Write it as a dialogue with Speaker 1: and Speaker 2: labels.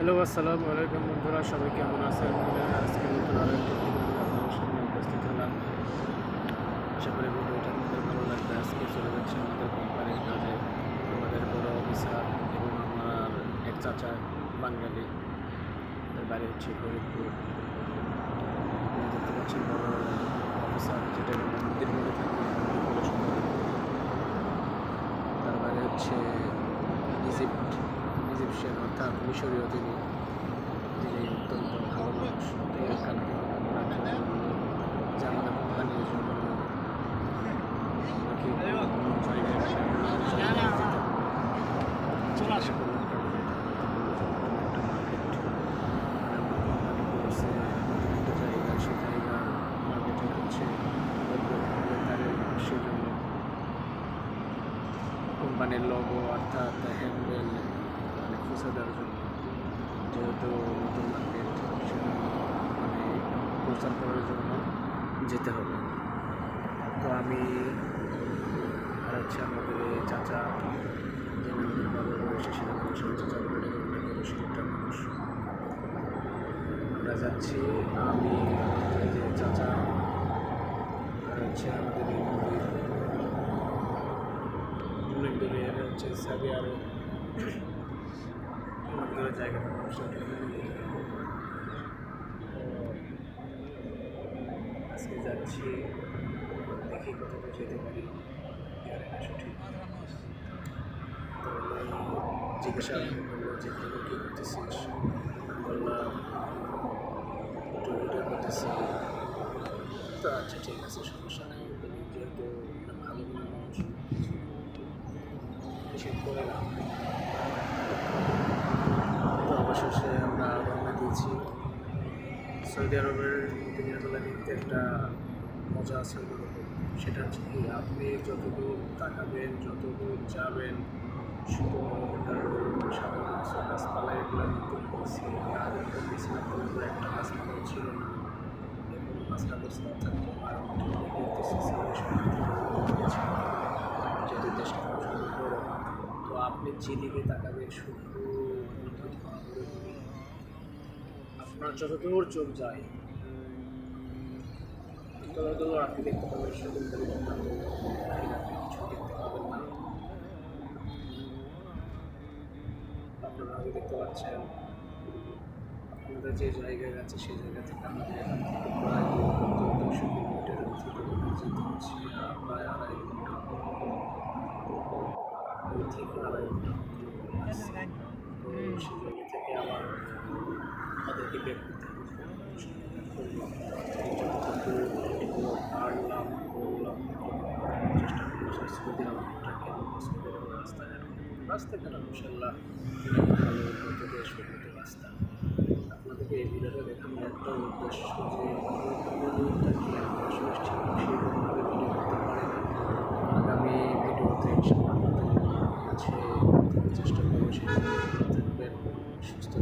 Speaker 1: Hello, আসসালামু আলাইকুম বন্ধুরা, সবাই কেমন আছেন? আজকে নতুন আরও একটি আপনাদের সামনে উপস্থিত হলাম। আশা করি ভিডিওটা আপনাদের ভালো লাগবে। আজকে চলে যাচ্ছে আমাদের কোম্পানির কাজে। আমাদের বড় অফিসার এবং আমার এক চাচা বাঙালি। তার বাড়ি হচ্ছে ফরিদপুর। দেখতে পাচ্ছেন বড় অফিসার যেটা আমরা মন্দির বলে থাকি মন্দির বলে সম্বোধন করি। তার বাড়ি হচ্ছে ইজিপ্ট ইজিপশিয়ান অর্থাৎ মিশরীয় তিনি তিনি অত্যন্ত ভালো মানুষ। কালকে আমাদের কোম্পানির জন্য কোম্পানির লোগো অর্থাৎ হ্যান্ডেল খুঁজে দেওয়ার যেহেতু নতুন মার্কেট মানে প্রচার করার জন্য যেতে হবে। তো আমি আর হচ্ছে আমাদের চাচা যে আমাদের বাবার বয়সে সেটা ডেকে মানুষ। আমরা যাচ্ছি, আমি যে চাচা হচ্ছে আমাদের এই নদীর অনেক হচ্ছে সাবি আরও দূরে জায়গাটা মানুষের আজকে যাচ্ছি, দেখি দূর যেতে পারি। সঠিক। জিজ্ঞাসা করল যে তুই কী করতেছিস? বললাম ভিডিও করতেছি। তো আচ্ছা ঠিক আছে, সমস্যা নেই। তুমি যেহেতু ভালো মানুষ নিষেধ করে না অবশেষে আমরা রওনা দিয়েছি। সৌদি আরবের দুনিয়াতলা দেখতে একটা মজা আছে সেটা হচ্ছে কি, আপনি যতদূর তাকাবেন, যতদূর যাবেন, শুধু সাদা গাছপালা, এগুলো নতুন হয়েছে আর একটা গাছপালাও ছিল না। এবং পাঁচটা বস্তা থাকতো আর যেহেতু দেশটা তো আপনি যেদিকে তাকাবেন, শুধু আপনার যতদূর চোখ যায় ততদূর আপনি দেখতে পাবেন পরিবর্তন দেখতে পাবেন না। আপনারা আগে দেখতে পাচ্ছেন আপনাদের যে জায়গায় আছে সেই জায়গা থেকে আমাদের এখান থেকে প্রায় দুশো কিলোমিটারের যেতে হচ্ছে প্রায় আড়াই ঘণ্টা। দুই থেকে আড়াই ঘণ্টা সেই জায়গা থেকে আবার আমাদেরকে বের করতে হারলাম করলাম চেষ্টা করলাম শাস্তি দিলাম রাস্তাঘাট রাস্তাঘাট ইনশাল্লাহ ভালো উন্নত দেশ উন্নত রাস্তা সুস্থ